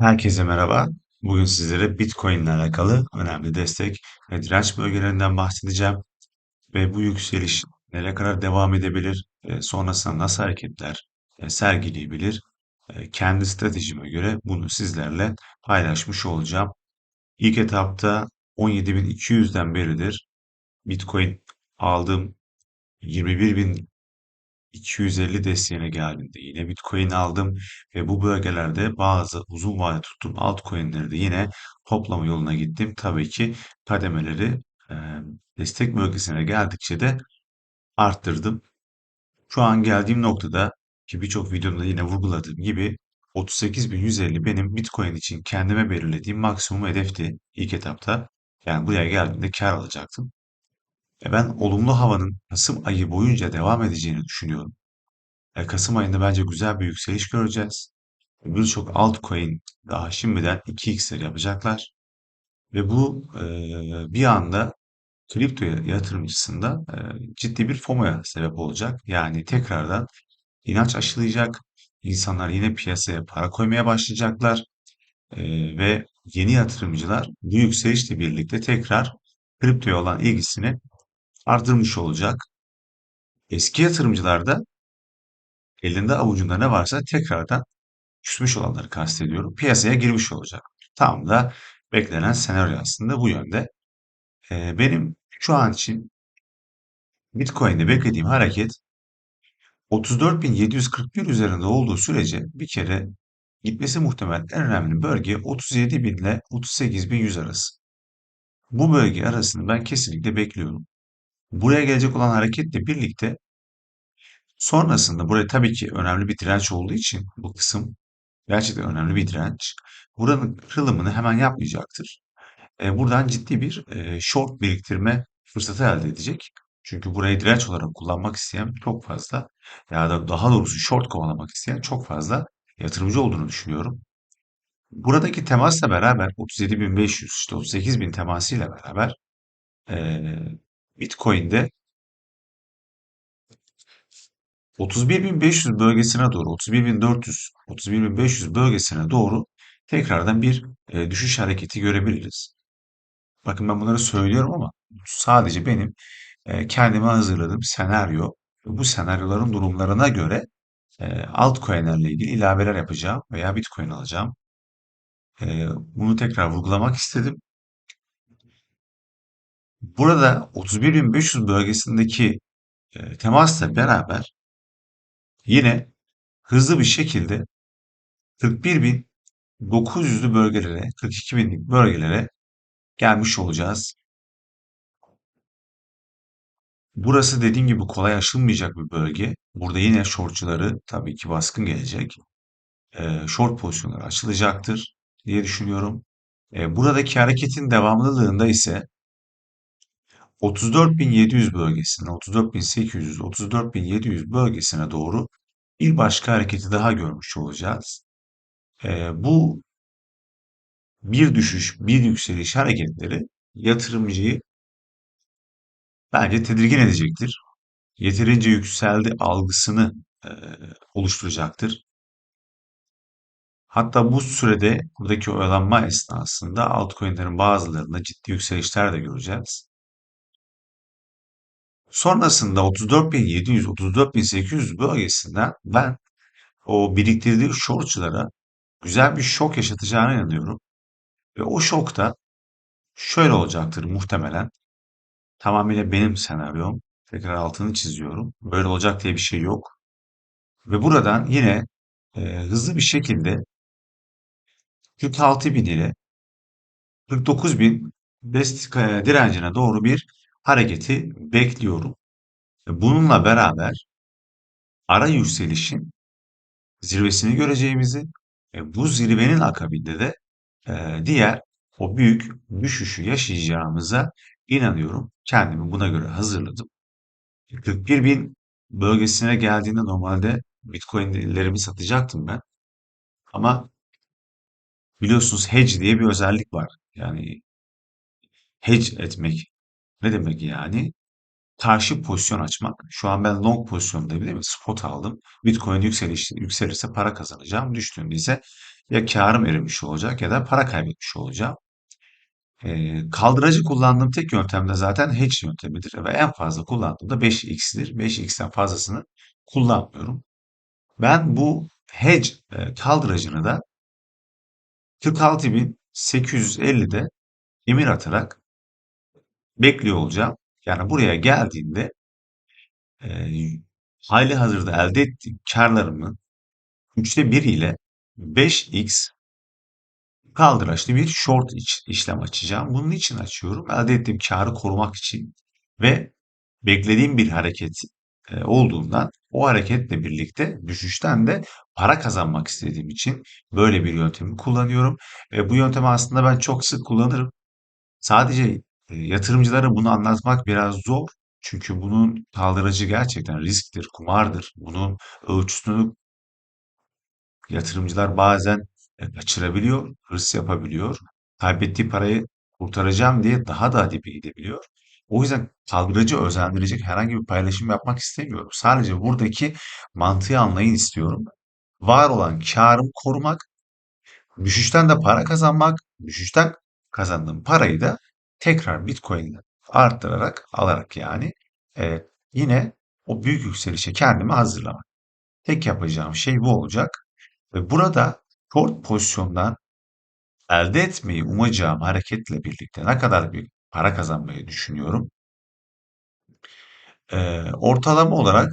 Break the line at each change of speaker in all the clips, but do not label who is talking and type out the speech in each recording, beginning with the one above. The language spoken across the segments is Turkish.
Herkese merhaba. Bugün sizlere Bitcoin ile alakalı önemli destek ve direnç bölgelerinden bahsedeceğim ve bu yükseliş nereye kadar devam edebilir, e, sonrasında nasıl hareketler e, sergileyebilir, e, kendi stratejime göre bunu sizlerle paylaşmış olacağım. İlk etapta 17.200'den beridir Bitcoin aldım 21.000 250 desteğine geldiğinde yine Bitcoin aldım ve bu bölgelerde bazı uzun vade tuttuğum altcoin'leri de yine toplama yoluna gittim. Tabii ki kademeleri e, destek bölgesine geldikçe de arttırdım. Şu an geldiğim noktada ki birçok videomda yine vurguladığım gibi 38.150 benim Bitcoin için kendime belirlediğim maksimum hedefti ilk etapta. Yani buraya geldiğimde kar alacaktım. Ben olumlu havanın Kasım ayı boyunca devam edeceğini düşünüyorum. E, Kasım ayında bence güzel bir yükseliş göreceğiz. Birçok altcoin daha şimdiden 2x'ler yapacaklar. Ve bu e, bir anda kripto yatırımcısında e, ciddi bir FOMO'ya sebep olacak. Yani tekrardan inanç aşılayacak. İnsanlar yine piyasaya para koymaya başlayacaklar. E, ve yeni yatırımcılar bu yükselişle birlikte tekrar kriptoya olan ilgisini artırmış olacak. Eski yatırımcılar da elinde avucunda ne varsa tekrardan küsmüş olanları kastediyorum. Piyasaya girmiş olacak. Tam da beklenen senaryo aslında bu yönde. Ee, benim şu an için Bitcoin'de beklediğim hareket 34.741 üzerinde olduğu sürece bir kere gitmesi muhtemel en önemli bölge 37.000 ile 38.100 arası. Bu bölge arasını ben kesinlikle bekliyorum. Buraya gelecek olan hareketle birlikte sonrasında buraya tabii ki önemli bir direnç olduğu için bu kısım gerçekten önemli bir direnç. Buranın kırılımını hemen yapmayacaktır. E, buradan ciddi bir e, short biriktirme fırsatı elde edecek. Çünkü burayı direnç olarak kullanmak isteyen çok fazla ya da daha doğrusu short kovalamak isteyen çok fazla yatırımcı olduğunu düşünüyorum. Buradaki temasla beraber 37.500 işte 38.000 temasıyla beraber e, Bitcoin'de 31.500 bölgesine doğru 31.400 31.500 bölgesine doğru tekrardan bir e, düşüş hareketi görebiliriz. Bakın ben bunları söylüyorum ama sadece benim e, kendime hazırladığım senaryo. Bu senaryoların durumlarına göre e, altcoin'lerle ilgili ilaveler yapacağım veya Bitcoin alacağım. E, bunu tekrar vurgulamak istedim. Burada 31.500 bölgesindeki e, temasla beraber yine hızlı bir şekilde 41.900'lü bölgelere, 42.000'lik bölgelere gelmiş olacağız. Burası dediğim gibi kolay aşılmayacak bir bölge. Burada yine shortçuları tabii ki baskın gelecek. Ee, short pozisyonları açılacaktır diye düşünüyorum. Ee, buradaki hareketin devamlılığında ise 34.700 bölgesine, 34.800, 34.700 bölgesine doğru bir başka hareketi daha görmüş olacağız. Ee, bu bir düşüş, bir yükseliş hareketleri yatırımcıyı bence tedirgin edecektir. Yeterince yükseldi algısını e, oluşturacaktır. Hatta bu sürede buradaki oyalanma esnasında altcoin'lerin bazılarında ciddi yükselişler de göreceğiz. Sonrasında 34.700, 34.800 bölgesinden ben o biriktirdiği shortçulara güzel bir şok yaşatacağına inanıyorum. Ve o şok da şöyle olacaktır muhtemelen. Tamamıyla benim senaryom. Tekrar altını çiziyorum. Böyle olacak diye bir şey yok. Ve buradan yine e, hızlı bir şekilde 46.000 ile 49.000 destek direncine doğru bir hareketi bekliyorum. Bununla beraber ara yükselişin zirvesini göreceğimizi ve bu zirvenin akabinde de e, diğer o büyük düşüşü yaşayacağımıza inanıyorum. Kendimi buna göre hazırladım. 41 bin bölgesine geldiğinde normalde Bitcoin'lerimi satacaktım ben. Ama biliyorsunuz hedge diye bir özellik var. Yani hedge etmek ne demek yani? karşı pozisyon açmak. Şu an ben long pozisyondayım değil mi? Spot aldım. Bitcoin yükseliş, yükselirse para kazanacağım. Düştüğünde ise ya karım erimiş olacak ya da para kaybetmiş olacağım. Ee, kaldıracı kullandığım tek yöntem de zaten hedge yöntemidir ve en fazla kullandığım da 5x'tir. 5x'ten fazlasını kullanmıyorum. Ben bu hedge e, kaldıracını da 46.850'de emir atarak bekliyor olacağım. Yani buraya geldiğinde e, hali hazırda elde ettiğim karlarımın üçte bir ile 5x kaldıraçlı bir short iç- işlem açacağım. Bunun için açıyorum. Elde ettiğim karı korumak için ve beklediğim bir hareket e, olduğundan o hareketle birlikte düşüşten de para kazanmak istediğim için böyle bir yöntemi kullanıyorum. E, bu yöntemi aslında ben çok sık kullanırım. Sadece yatırımcılara bunu anlatmak biraz zor. Çünkü bunun kaldırıcı gerçekten risktir, kumardır. Bunun ölçüsünü Yatırımcılar bazen e, kaçırabiliyor, hırs yapabiliyor. Kaybettiği parayı kurtaracağım diye daha da dibe gidebiliyor. O yüzden kaldırıcı özendirecek herhangi bir paylaşım yapmak istemiyorum. Sadece buradaki mantığı anlayın istiyorum. Var olan karımı korumak, düşüşten de para kazanmak, düşüşten kazandığım parayı da tekrar Bitcoin'le arttırarak alarak yani e, yine o büyük yükselişe kendimi hazırlamak. Tek yapacağım şey bu olacak. Ve burada short pozisyondan elde etmeyi umacağım hareketle birlikte ne kadar bir para kazanmayı düşünüyorum. Ee, ortalama olarak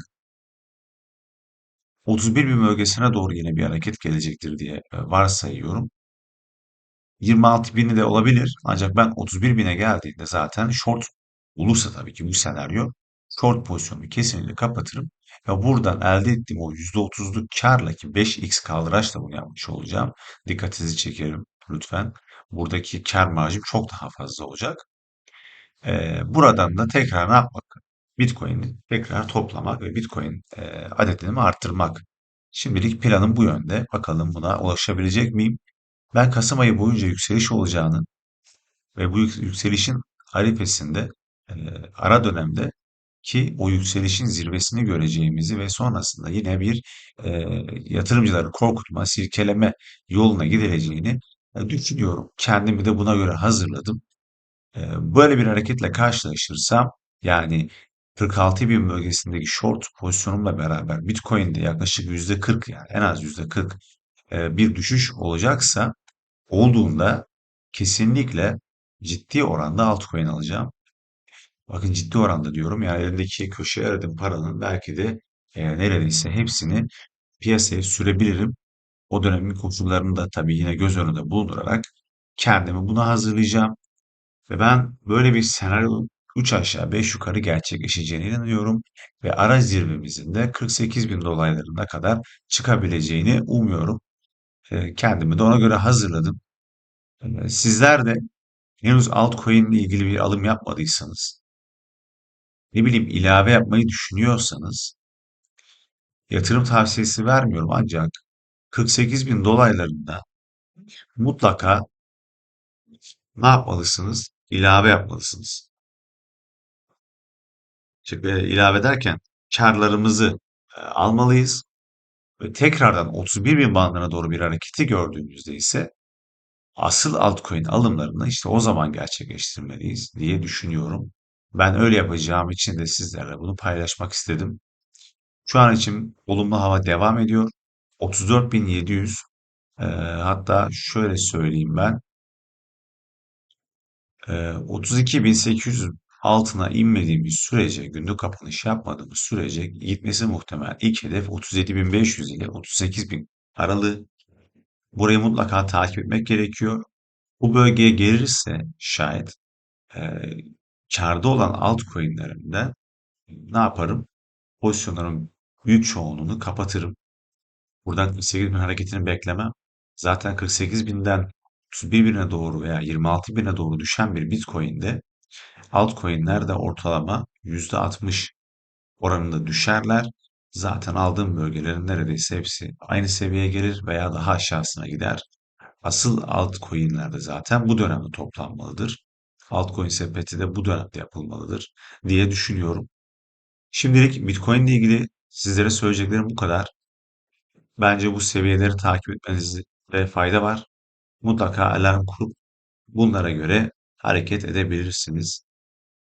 31 bin bölgesine doğru yine bir hareket gelecektir diye e, varsayıyorum. 26 bini de olabilir. Ancak ben 31 bine geldiğinde zaten short olursa tabii ki bu senaryo short pozisyonu kesinlikle kapatırım. Ve buradan elde ettiğim o %30'luk karla ki 5x kaldıraçla bunu yapmış olacağım. Dikkatinizi çekerim lütfen. Buradaki kar marjım çok daha fazla olacak. Ee, buradan da tekrar ne yapmak? Bitcoin'i tekrar toplamak ve Bitcoin e, adetimi arttırmak. Şimdilik planım bu yönde. Bakalım buna ulaşabilecek miyim? Ben Kasım ayı boyunca yükseliş olacağını ve bu yük- yükselişin arifesinde e, ara dönemde ki o yükselişin zirvesini göreceğimizi ve sonrasında yine bir e, yatırımcıları korkutma, sirkeleme yoluna gidileceğini e, düşünüyorum. Kendimi de buna göre hazırladım. E, böyle bir hareketle karşılaşırsam yani 46 bin bölgesindeki short pozisyonumla beraber Bitcoin'de yaklaşık %40 yani en az %40 e, bir düşüş olacaksa olduğunda kesinlikle ciddi oranda altcoin alacağım. Bakın ciddi oranda diyorum. Yani elimdeki köşeye aradığım paranın belki de e, neredeyse hepsini piyasaya sürebilirim. O dönemin koşullarını da tabii yine göz önünde bulundurarak kendimi buna hazırlayacağım. Ve ben böyle bir senaryo 3 aşağı 5 yukarı gerçekleşeceğine inanıyorum. Ve ara zirvemizin de 48 bin dolaylarına kadar çıkabileceğini umuyorum. E, kendimi de ona göre hazırladım. E, sizler de henüz altcoin ile ilgili bir alım yapmadıysanız, ne bileyim ilave yapmayı düşünüyorsanız yatırım tavsiyesi vermiyorum ancak 48 bin dolaylarında mutlaka ne yapmalısınız? İlave yapmalısınız. Çünkü e, ilave derken karlarımızı e, almalıyız ve tekrardan 31 bin bandına doğru bir hareketi gördüğümüzde ise asıl altcoin alımlarını işte o zaman gerçekleştirmeliyiz diye düşünüyorum. Ben öyle yapacağım için de sizlerle bunu paylaşmak istedim. Şu an için olumlu hava devam ediyor. 34.700 e, hatta şöyle söyleyeyim ben e, 32.800 altına inmediğimiz sürece günlük kapanış yapmadığımız sürece gitmesi muhtemel. İlk hedef 37.500 ile 38.000 aralığı. Burayı mutlaka takip etmek gerekiyor. Bu bölgeye gelirse şayet e, karda olan altcoin'lerimde ne yaparım? Pozisyonların büyük çoğunluğunu kapatırım. Buradan 48 bin hareketini beklemem. Zaten 48 binden 31 bine doğru veya 26 bine doğru düşen bir Bitcoin'de altcoin'ler ortalama %60 oranında düşerler. Zaten aldığım bölgelerin neredeyse hepsi aynı seviyeye gelir veya daha aşağısına gider. Asıl altcoin'ler de zaten bu dönemde toplanmalıdır. Altcoin sepeti de bu dönemde yapılmalıdır diye düşünüyorum. Şimdilik Bitcoin ile ilgili sizlere söyleyeceklerim bu kadar. Bence bu seviyeleri takip etmenizde fayda var. Mutlaka alarm kurup bunlara göre hareket edebilirsiniz.